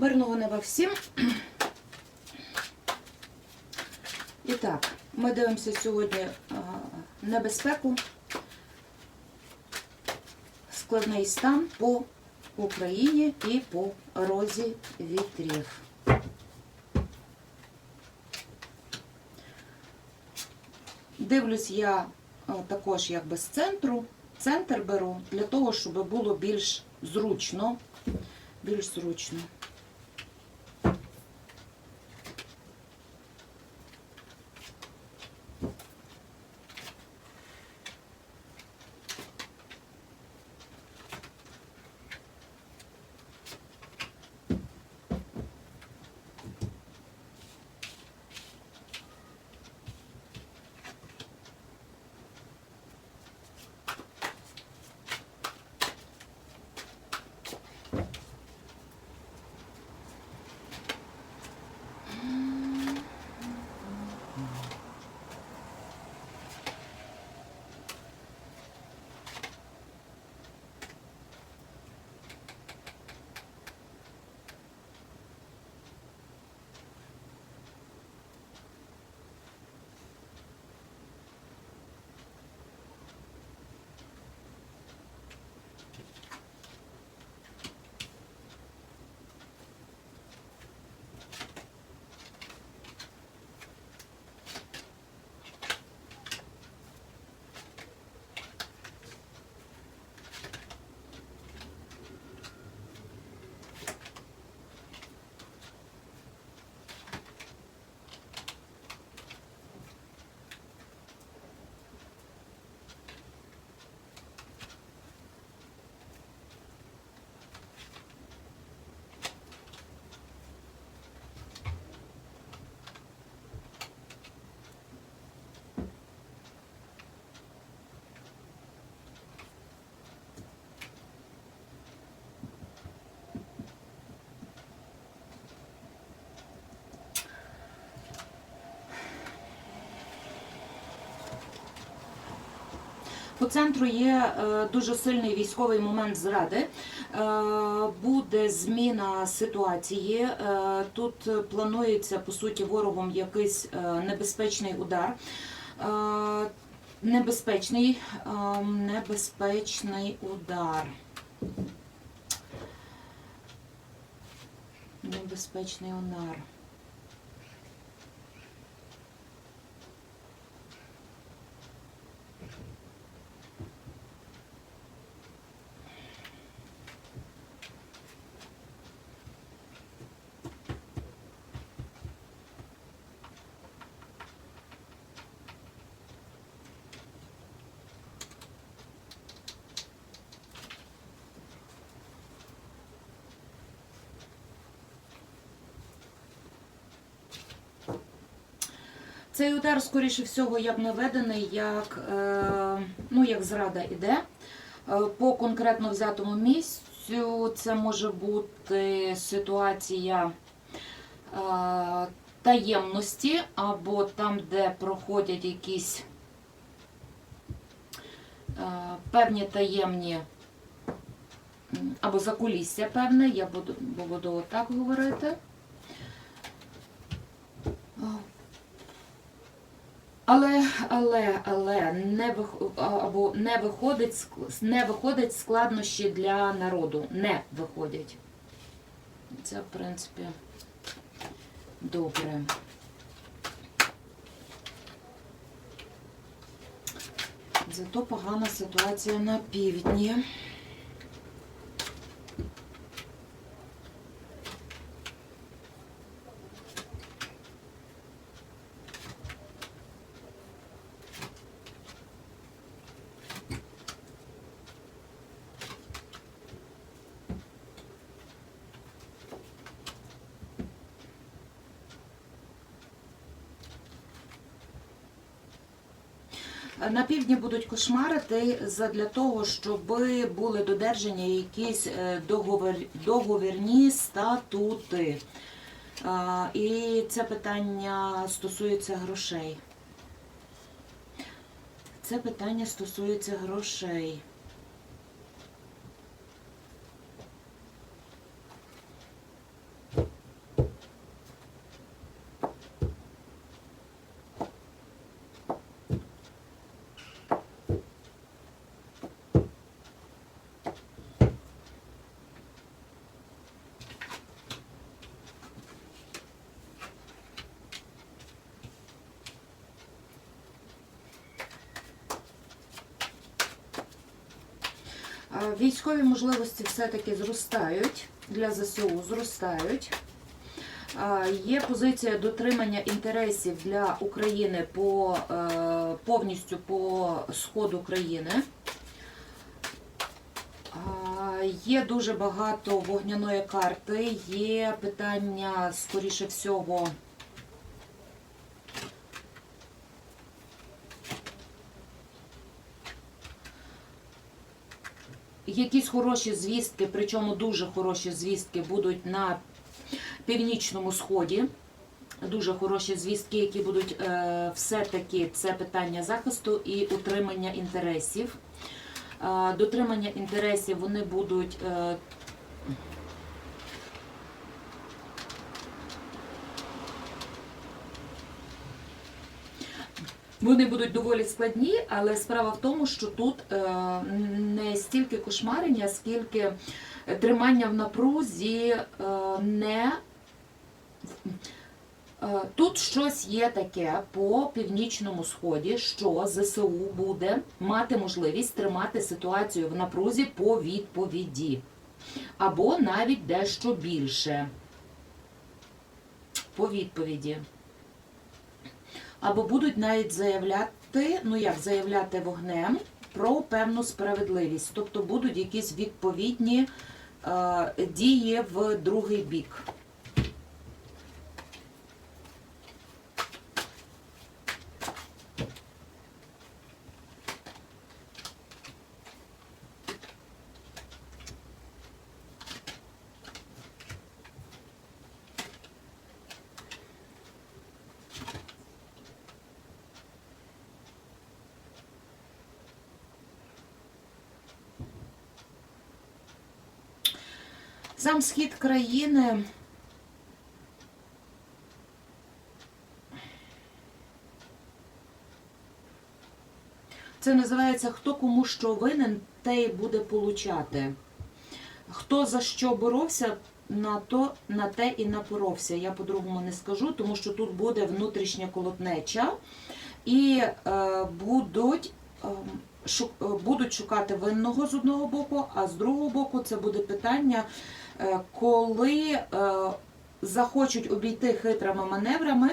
Мирного неба всім. І так, ми дивимося сьогодні небезпеку, складний стан по Україні і по розі вітрів. Дивлюсь я також якби з центру. Центр беру для того, щоб було більш зручно. Більш зручно. По центру є е, дуже сильний військовий момент зради. Е, Буде зміна ситуації. Е, Тут планується по суті ворогом якийсь небезпечний удар. Небезпечний, небезпечний удар. Небезпечний удар. Цей удар, скоріше всього, як наведений, як, ну, як зрада іде. Е, По конкретно взятому місцю це може бути ситуація е, таємності, або там, де проходять якісь е, певні таємні, або закулісся певне, я буду, буду отак говорити. Але, але, але не вих- або не виходить не виходить складнощі для народу. Не виходять. Це, в принципі, добре. Зато погана ситуація на півдні. На півдні будуть кошмарити для того, щоб були додержані якісь е, договір, договірні статути. І це питання стосується грошей. Це питання стосується грошей. Військові можливості все-таки зростають для ЗСУ, зростають. Е, Є позиція дотримання інтересів для України по е, повністю по сходу країни. Є дуже багато вогняної карти, є питання, скоріше всього, якісь хороші звістки, причому дуже хороші звістки будуть на північному сході. Дуже хороші звістки, які будуть е, все-таки це питання захисту і утримання інтересів. Е, дотримання інтересів вони будуть. Вони будуть доволі складні, але справа в тому, що тут е, не стільки кошмарення, скільки тримання в напрузі е, не. Е, Тут щось є таке по північному сході, що ЗСУ буде мати можливість тримати ситуацію в напрузі по відповіді, або навіть дещо більше по відповіді. Або будуть навіть заявляти, ну як заявляти вогнем про певну справедливість, тобто будуть якісь відповідні е, дії в другий бік. Сам схід країни. Це називається хто кому що винен, те й буде получати. Хто за що боровся, на то на те і напоровся. Я по-другому не скажу, тому що тут буде внутрішня колотнеча і е, будуть. е, Будуть шукати винного з одного боку, а з другого боку це буде питання, е, коли е, захочуть обійти хитрими маневрами,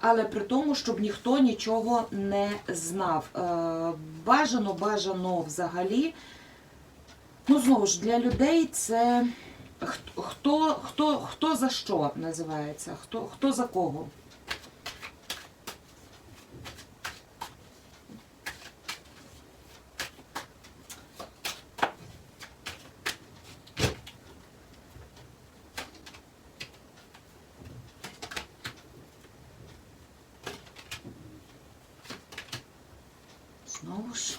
але при тому, щоб ніхто нічого не знав. Е, Бажано, бажано взагалі. Ну, знову ж, для людей це хто, хто, хто, хто за що називається, хто, хто за кого. Знову ж.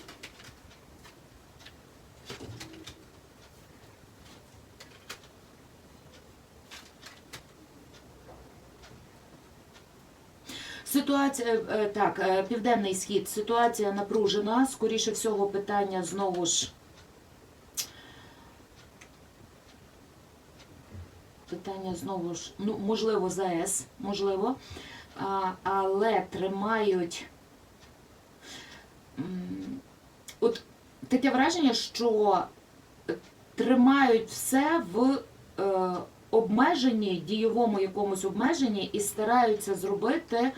Ситуація е, так, е, південний схід. Ситуація напружена. Скоріше всього, питання знову ж. Питання знову ж, ну, можливо, ЗАЕС, можливо, а, але тримають. От таке враження, що тримають все в е, обмеженні, дієвому якомусь обмеженні і стараються зробити.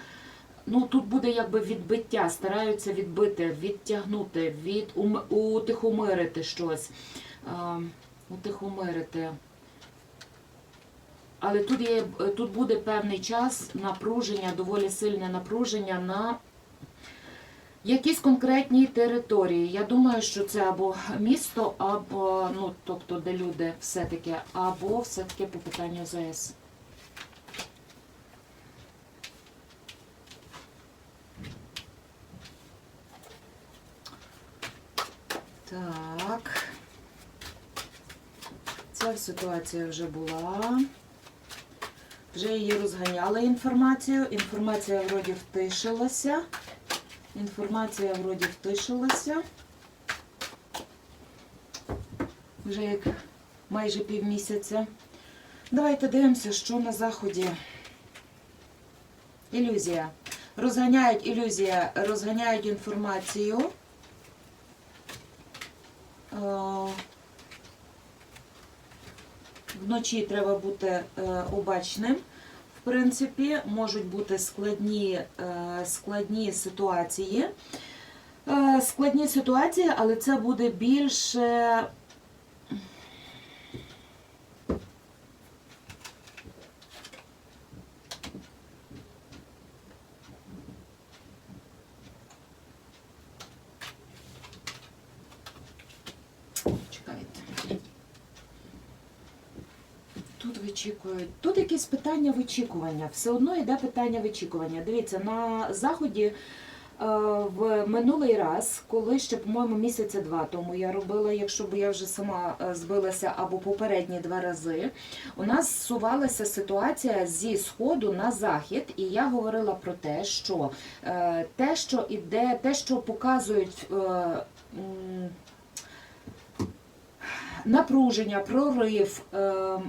Ну, тут буде якби відбиття, стараються відбити, відтягнути, від, утихомирити щось, утихомирити. Але тут, є, тут буде певний час напруження, доволі сильне напруження на якісь конкретній території. Я думаю, що це або місто, або, ну, тобто, де люди все-таки, або все-таки по питанню ЗС. Так. Ця ситуація вже була. Вже її розганяли інформацію. Інформація вроді втишилася. Інформація вроді втишилася. Вже як майже півмісяця. Давайте дивимося, що на заході. Ілюзія. Розганяють ілюзія, розганяють інформацію. Е, Вночі треба бути е, обачним. В принципі, можуть бути складні, е, складні ситуації. Складні ситуації, але це буде більше. Тут вичікують. Тут якісь питання вичікування. Все одно йде питання вичікування. Дивіться, на заході е, в минулий раз, коли ще, по-моєму, місяця два тому я робила, якщо б я вже сама е, збилася або попередні два рази, у нас зсувалася ситуація зі сходу на захід, і я говорила про те, що е, те, що іде, те, що показують. Напруження, прорив, е,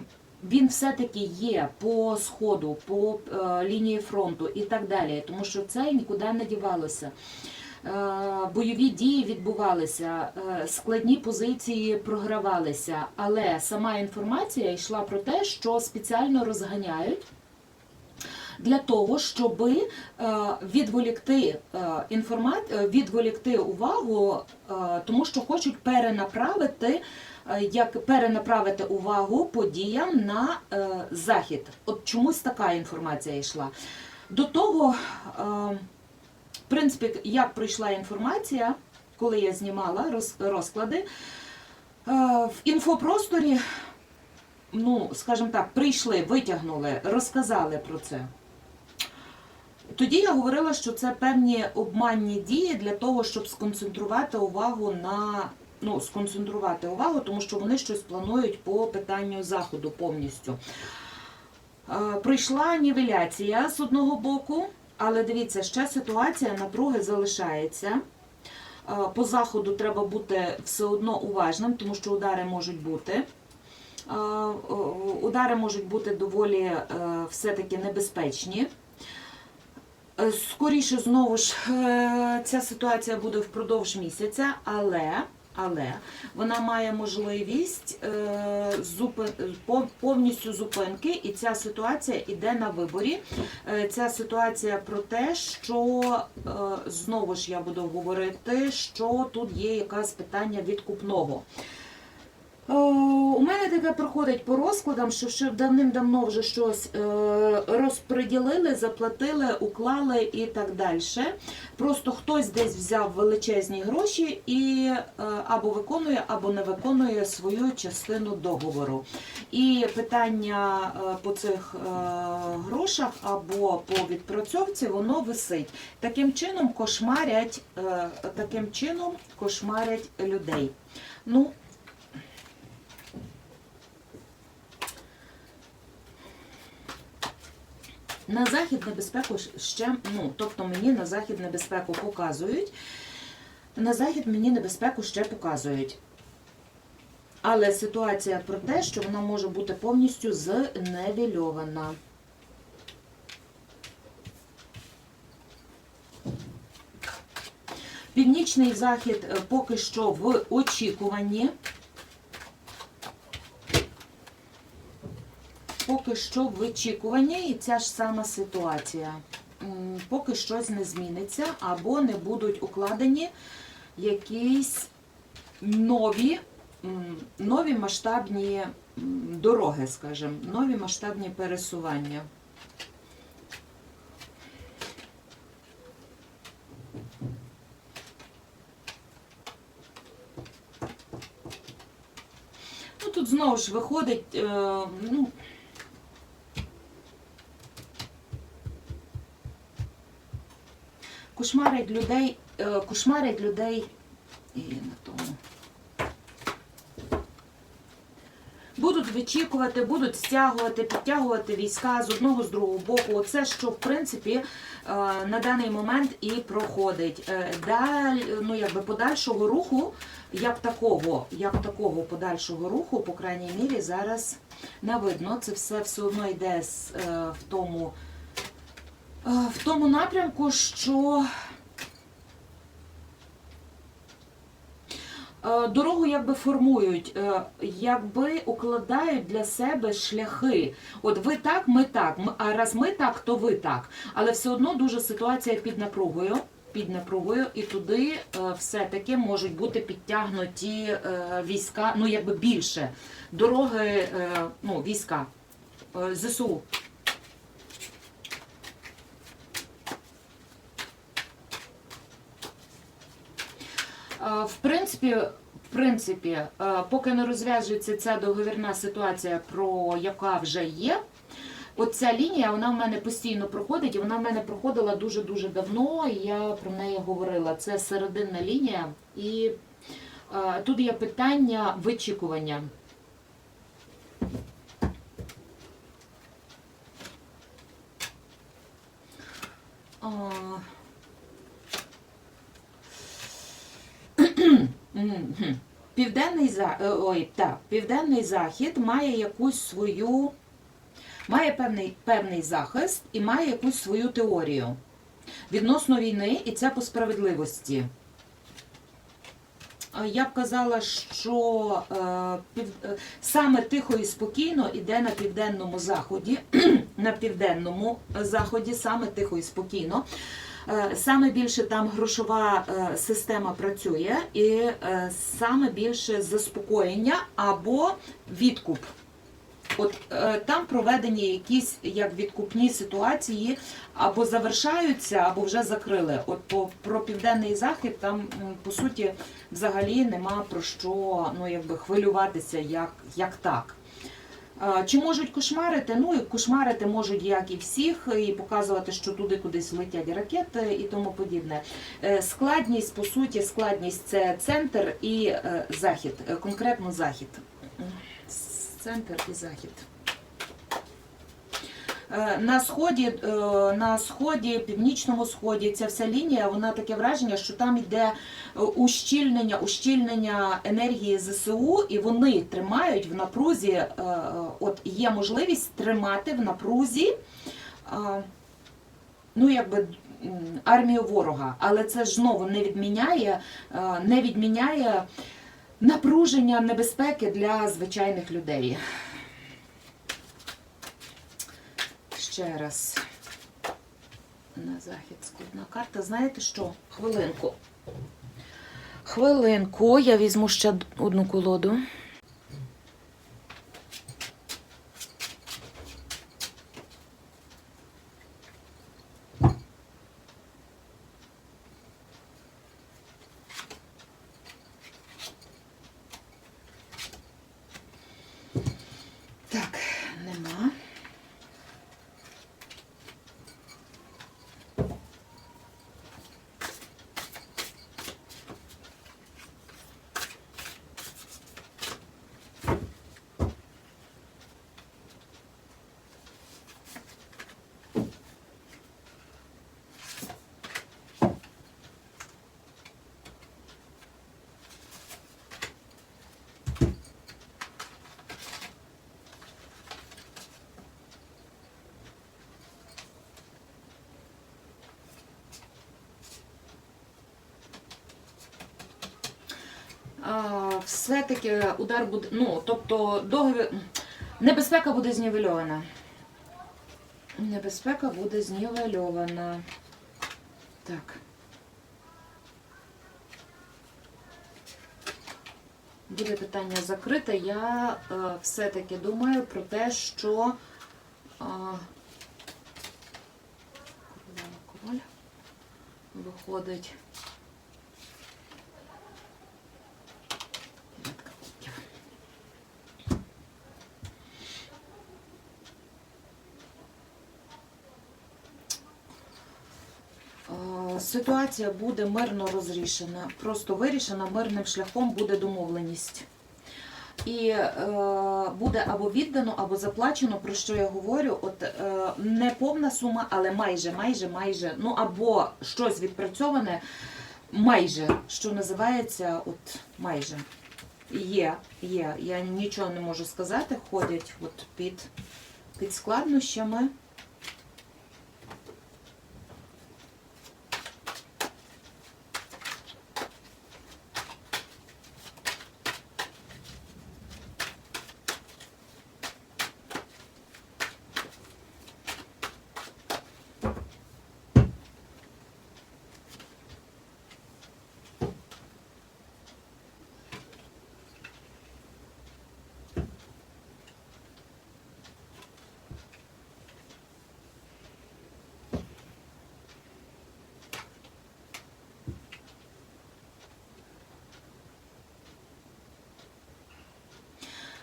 він все-таки є по сходу, по е, лінії фронту і так далі, тому що це нікуди не дівалося. Е, Бойові дії відбувалися, е, складні позиції програвалися, але сама інформація йшла про те, що спеціально розганяють. Для того, щоб відволікти інформат... відволікти увагу, тому що хочуть перенаправити як перенаправити увагу подіям на е, захід. От чомусь така інформація йшла. До того, е, в принципі, як прийшла інформація, коли я знімала роз- розклади, е, в інфопросторі, ну, скажімо так, прийшли, витягнули, розказали про це. Тоді я говорила, що це певні обманні дії для того, щоб сконцентрувати увагу на ну, сконцентрувати увагу, тому що вони щось планують по питанню заходу повністю. Е, Прийшла нівеляція з одного боку, але дивіться, ще ситуація напруги залишається. Е, По заходу треба бути все одно уважним, тому що удари можуть бути. Е, Удари можуть бути доволі все-таки небезпечні. Скоріше знову ж ця ситуація буде впродовж місяця, але, але вона має можливість е, повністю зупинки, і ця ситуація йде на виборі. Е, Ця ситуація про те, що е, знову ж я буду говорити, що тут є якесь питання відкупного. Е, У мене таке проходить по розкладам, що ще давним-давно вже щось е, розподілили, заплатили, уклали і так далі. Просто хтось десь взяв величезні гроші і е, або виконує, або не виконує свою частину договору. І питання по цих грошах або по відпрацьовці воно висить. Таким чином кошмарять, таким чином кошмарять людей. Ну, На захід небезпеку ще, ну, тобто мені на захід небезпеку показують. На захід мені небезпеку ще показують. Але ситуація про те, що вона може бути повністю зневільована. Північний захід е, поки що в очікуванні. Поки що в очікуванні і ця ж сама ситуація. Поки щось не зміниться або не будуть укладені якісь нові, нові масштабні дороги, скажімо, нові масштабні пересування. Ну, тут знову ж виходить, е, ну, кошмарять людей, е, кошмарять людей і на тому. Будуть вичікувати, будуть стягувати, підтягувати війська з одного з другого боку. Оце, що в принципі е, на даний момент і проходить. Е, Даль, ну якби подальшого руху, як такого, як такого подальшого руху, по крайній мірі, зараз не видно. Це все все одно йде в тому. В тому напрямку, що Дорогу якби формують, е, якби укладають для себе шляхи. От ви так, ми так. А раз ми так, то ви так. Але все одно дуже ситуація під напругою. Під напругою, і туди е, все-таки можуть бути підтягнуті е, війська, ну якби більше дороги, ну війська ЗСУ. В принципі, в принципі, е, поки не розв'яжеться ця договірна ситуація, про яка вже є. Оця лінія вона в мене постійно проходить, і вона в мене проходила дуже дуже давно. І я про неї говорила. Це серединна лінія, і е, тут є питання вичікування. А, Південний е, ой, так, південний захід має якусь свою, має певний, певний захист і має якусь свою теорію відносно війни, і це по справедливості. Е, Я б казала, що е, пів, е, саме тихо і спокійно іде на південному заході, на південному заході, саме тихо і спокійно. Е, Саме більше там грошова е, система працює, і е, саме більше заспокоєння або відкуп. От там проведені якісь як відкупні ситуації, або завершаються, або вже закрили. От по про південний захід там по суті взагалі нема про що ну якби хвилюватися, як, як так. Чи можуть кошмарити? Ну і кошмарити можуть як і всіх, і показувати, що туди кудись летять ракети і тому подібне. Е, Складність, по суті, складність це центр і е, захід, е, конкретно захід. Центр і захід. Е, На сході, е, на сході, північному сході, ця вся лінія, вона таке враження, що там йде е, ущільнення, ущільнення енергії ЗСУ, і вони тримають в напрузі, от є можливість тримати в напрузі, ну якби. Армію ворога, але це ж знову не відміняє, не відміняє напруження небезпеки для звичайних людей. Ще раз. На захід складна карта. Знаєте що? Хвилинку. Хвилинку. Я візьму ще одну колоду. Так, нема. А, все-таки удар буде, ну, тобто договір, небезпека буде знівельована. Небезпека буде знівельована. Так. Буде питання закрите. Я е, все-таки думаю про те, що е, королева король виходить. Ситуація буде мирно розрішена, просто вирішена мирним шляхом буде домовленість. І е, буде або віддано, або заплачено, про що я говорю. От е, не повна сума, але майже, майже, майже. Ну або щось відпрацьоване, майже, що називається, от майже. Є, є. Я нічого не можу сказати. Ходять от під, під складнощами.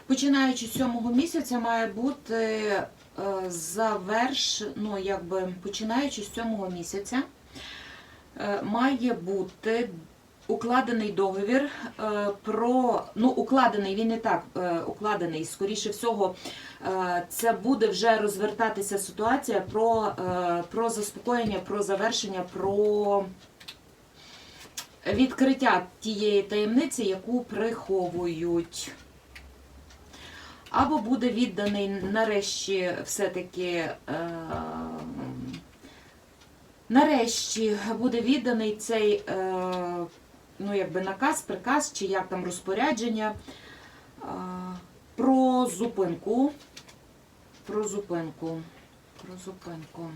Починаючи з сьомого місяця, має бути е, заверш, ну, якби, починаючи з сьомого місяця, е, має бути укладений договір е, про, ну, укладений, він не так укладений, скоріше всього, це буде вже розвертатися ситуація про, про заспокоєння, про завершення, про відкриття тієї таємниці, яку приховують. Або буде відданий нарешті все-таки. Е, нарешті буде відданий цей е, ну, якби наказ, приказ, чи як там розпорядження е, про зупинку. Про зупинку. Про зупинку.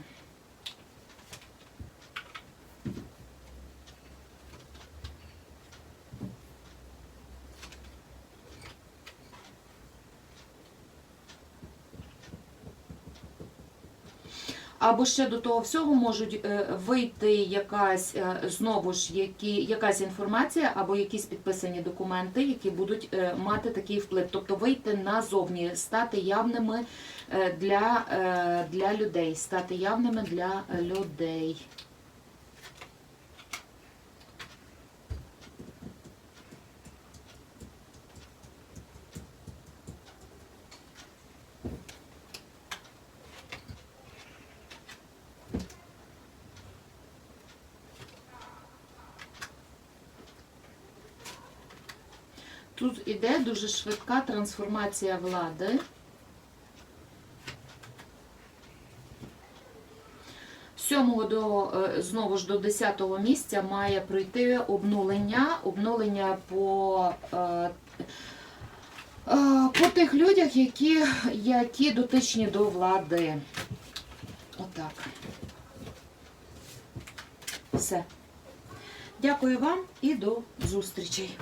Або ще до того всього можуть е, вийти якась е, знову ж які, якась інформація або якісь підписані документи, які будуть е, мати такий вплив. Тобто вийти назовні, стати явними для, для людей, стати явними для людей. Тут іде дуже швидка трансформація влади. 7 до е, знову ж до 10 місця має пройти обнулення, обнулення по, е, е, по тих людях, які, які дотичні до влади. Отак. Все. Дякую вам і до зустрічей.